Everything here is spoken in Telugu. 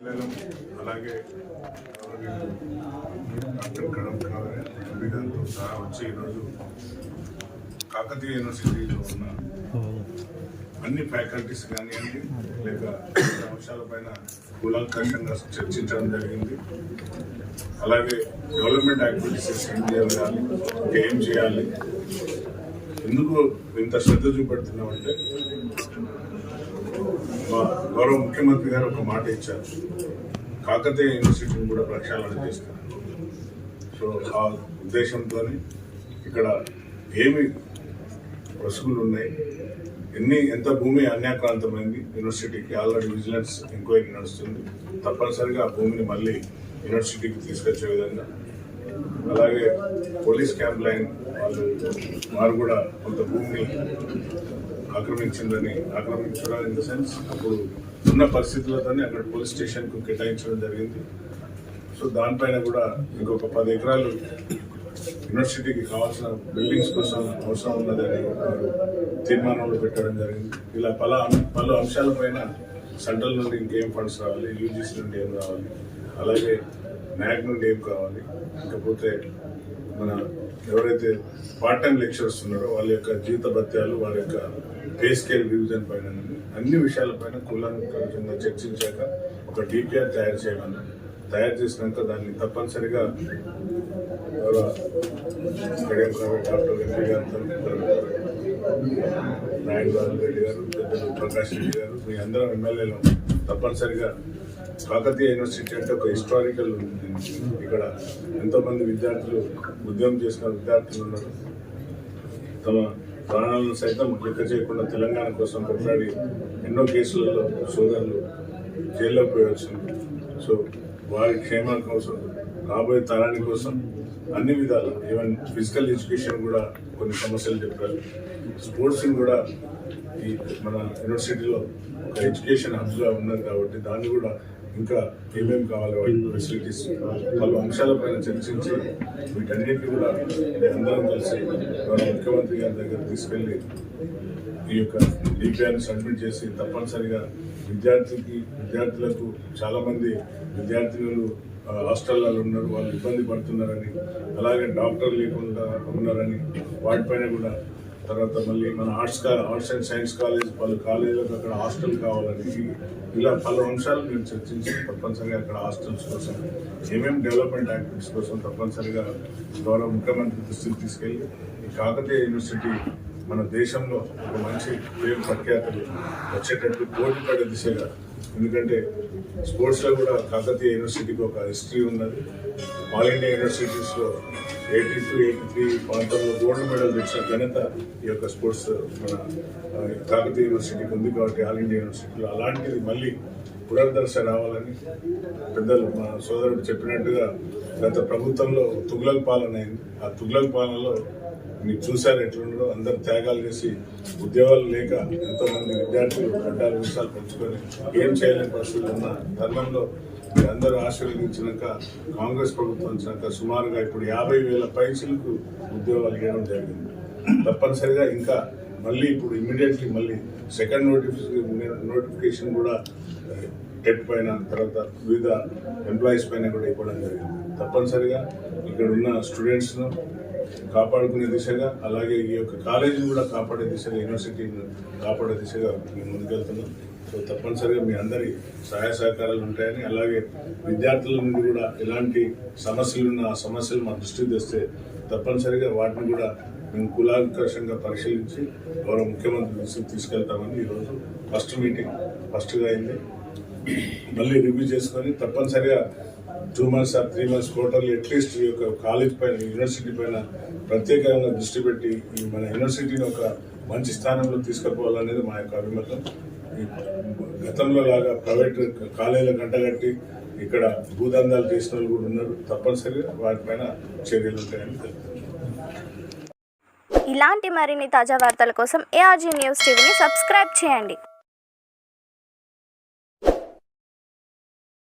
అలాగే డాక్టర్ కడం కావాలి సహా వచ్చి ఈరోజు కాకతీయ యూనివర్సిటీలో ఉన్న అన్ని ఫ్యాకల్టీస్ కానివ్వండి లేక ఇతర అంశాలపైన కూలంకషంగా చర్చించడం జరిగింది. అలాగే డెవలప్మెంట్ యాక్టివిటీస్ ఏం చేయాలి ఏం చేయాలి ఎందుకు ఇంత శ్రద్ధ చూపెడుతున్నామంటే గౌరవ ముఖ్యమంత్రి గారు ఒక మాట ఇచ్చారు. కాకతీయ యూనివర్సిటీని కూడా ప్రక్షాళన చేస్తారు సో ఆ ఉద్దేశంతో ఇక్కడ ఏమి వసూలు ఉన్నాయి ఎన్ని ఎంత భూమి అన్యాక్రాంతమైంది యూనివర్సిటీకి ఆల్రెడీ విజిలెన్స్ ఎంక్వైరీ నడుస్తుంది. తప్పనిసరిగా ఆ భూమిని మళ్ళీ యూనివర్సిటీకి తీసుకొచ్చే విధంగా. అలాగే పోలీస్ క్యాంప్ లైన్ వాళ్ళు వారు కూడా కొంత భూమిని ఆక్రమించిందని ఆక్రమించడం ఇన్ ద సెన్స్ అప్పుడు ఉన్న పరిస్థితులతోనే అక్కడ పోలీస్ స్టేషన్కు కేటాయించడం జరిగింది. సో దానిపైన కూడా ఇంకొక పది ఎకరాలు యూనివర్సిటీకి కావాల్సిన బిల్డింగ్స్ కోసం అవసరం ఉన్నదని తీర్మానంలో పెట్టడం జరిగింది. ఇలా పల పలు అంశాలపైన సెంట్రల్ నుండి ఇంకేం ఫండ్స్ రావాలి యూజీసీ నుండి ఏం రావాలి అలాగే న్యాక్ నుండి ఏం కావాలి ఇకపోతే మన ఎవరైతే పార్ట్ టైం లెక్చరర్స్ ఉన్నారో వాళ్ళ యొక్క జీవిత భత్యాలు వాళ్ళ యొక్క పే స్కేల్ రివిజన్ పైన అన్ని విషయాలపైన కూలంకరంగా చర్చించాక ఒక డిపిఆర్ తయారు చేయమని. తయారు చేసినాక దాన్ని తప్పనిసరిగా కడియం డాక్టర్ ఎంపీ నాయుడు బాబు రెడ్డి గారు పెద్దలు ప్రకాష్ రెడ్డి గారు మీ అందరం ఎమ్మెల్యేలు తప్పనిసరిగా కాకతీయ యూనివర్సిటీ అంటే ఒక హిస్టారికల్ ఇక్కడ ఎంతోమంది విద్యార్థులు ఉద్యమం చేసిన విద్యార్థులు ఉన్నారు. తమ ప్రాణాలను సైతం లెక్క చేయకుండా తెలంగాణ కోసం కొట్లాడి ఎన్నో కేసులలో సోదరులు జైల్లో పోయాల్సింది సో వారి క్షేమం కోసం రాబోయే తరాని కోసం అన్ని విధాల ఈవెన్ ఫిజికల్ ఎడ్యుకేషన్ కూడా కొన్ని సమస్యలు చెప్పారు. స్పోర్ట్స్ కూడా ఈ మన యూనివర్సిటీలో ఒక ఎడ్యుకేషన్ హబ్గా ఉన్నది కాబట్టి దాన్ని కూడా ఇంకా ఏమేమి కావాలో వాటి ఫెసిలిటీస్ పలు అంశాలపైన చర్చించి వీటన్నిటిని కూడా అందరం కలిసి గౌరవ ముఖ్యమంత్రి గారి దగ్గర తీసుకెళ్ళి ఈ యొక్క డిపిఆర్ని సబ్మిట్ చేసి తప్పనిసరిగా విద్యార్థికి విద్యార్థులకు చాలామంది విద్యార్థినులు హాస్టల్లో ఉన్నారు వాళ్ళు ఇబ్బంది పడుతున్నారని అలాగే డాక్టర్ లేకుండా ఉన్నారని వాటిపైన కూడా తర్వాత మళ్ళీ మన arts arts and science college పలు కాలేజీలకు అక్కడ హాస్టల్ కావాలని ఇలా పలు అంశాలు మేము చర్చించి తప్పనిసరిగా అక్కడ హాస్టల్స్ కోసం ఏమేమి డెవలప్మెంట్ యాక్టివిటీస్ కోసం తప్పనిసరిగా గౌరవ ముఖ్యమంత్రి దృష్టికి తీసుకెళ్ళి ఈ కాకతీయ యూనివర్సిటీ మన దేశంలో ఒక మంచి పేరు ప్రఖ్యాతులు వచ్చేటట్టు పోటీ పడే దిశగా ఎందుకంటే స్పోర్ట్స్లో కూడా కాకతీయ యూనివర్సిటీకి ఒక హిస్టరీ ఉన్నది. ఆల్ ఇండియా యూనివర్సిటీస్లో ఎయిటీ టూ ఎయిటీ త్రీ ప్రాంతంలో గోల్డ్ మెడల్ తెచ్చిన ఘనత ఈ యొక్క స్పోర్ట్స్ మన కాకతీయ యూనివర్సిటీకి ఉంది కాబట్టి ఆల్ ఇండియా యూనివర్సిటీలో. అలాంటిది మళ్ళీ పునర్దర్శ రావాలని పెద్దలు మా సోదరుడు చెప్పినట్టుగా గత ప్రభుత్వంలో తుగ్లక్ పాలన అయింది. ఆ తుగ్లక్ పాలనలో మీరు చూశారు ఎట్లుండో అందరు త్యాగాలు చేసి ఉద్యోగాలు లేక ఎంతోమంది విద్యార్థులు గడ్డాలు విషయాలు పెంచుకొని ఏం చేయలేని పరిస్థితులు ఉన్న తరుణంలో మీరందరూ ఆశీర్వదించినాక కాంగ్రెస్ ప్రభుత్వం వచ్చినాక సుమారుగా ఇప్పుడు యాభై వేల పైసలకు ఉద్యోగాలు ఇవ్వడం జరిగింది. తప్పనిసరిగా ఇంకా మళ్ళీ ఇప్పుడు ఇమీడియట్లీ మళ్ళీ సెకండ్ నోటిఫికేషన్ నోటిఫికేషన్ కూడా eh, టెట్ పైన తర్వాత వివిధ ఎంప్లాయీస్ పైన కూడా ఇవ్వడం జరిగింది. తప్పనిసరిగా ఇక్కడ ఉన్న స్టూడెంట్స్ను కాపాడుకునే దిశగా అలాగే ఈ యొక్క కాలేజీని కూడా కాపాడే దిశగా యూనివర్సిటీని కాపాడే దిశగా మేము ముందుకెళ్తున్నాం. సో తప్పనిసరిగా మీ అందరి సహాయ సహకారాలు ఉంటాయని అలాగే విద్యార్థుల నుండి కూడా ఎలాంటి సమస్యలు ఉన్న ఆ సమస్యలు మా దృష్టికి తెస్తే తప్పనిసరిగా వాటిని కూడా మేము కులాంకషంగా పరిశీలించి గౌరవ ముఖ్యమంత్రి దృష్టికి తీసుకెళ్తామని ఈరోజు ఫస్ట్ మీటింగ్ ఫస్ట్గా అయింది. మళ్ళీ రివ్యూ చేసుకొని తప్పనిసరిగా two months or three months quarterly at least ఈ యొక్క కాలేజ్ పైన యూనివర్సిటీ పైన ప్రత్యేకంగా దృష్టి పెట్టి ఈ మన యూనివర్సిటీని ఒక మంచి స్థానంలో తీసుకుపోవాలనేది మా యొక్క అభిమతం. గతంలో లాగా ప్రైవేట్ కాలేజీలు గంటగట్టి ఇక్కడ భూదందాలు చేసిన వాళ్ళు కూడా ఉన్నారు. తప్పనిసరిగా వాటిపైన చర్యలు ఉంటాయని తెలుపుతున్నాను ఇలాంటి మరిన్ని తాజా వార్తల కోసం ఏఆర్జీ న్యూస్ టీవీని సబ్స్క్రైబ్ చేయండి.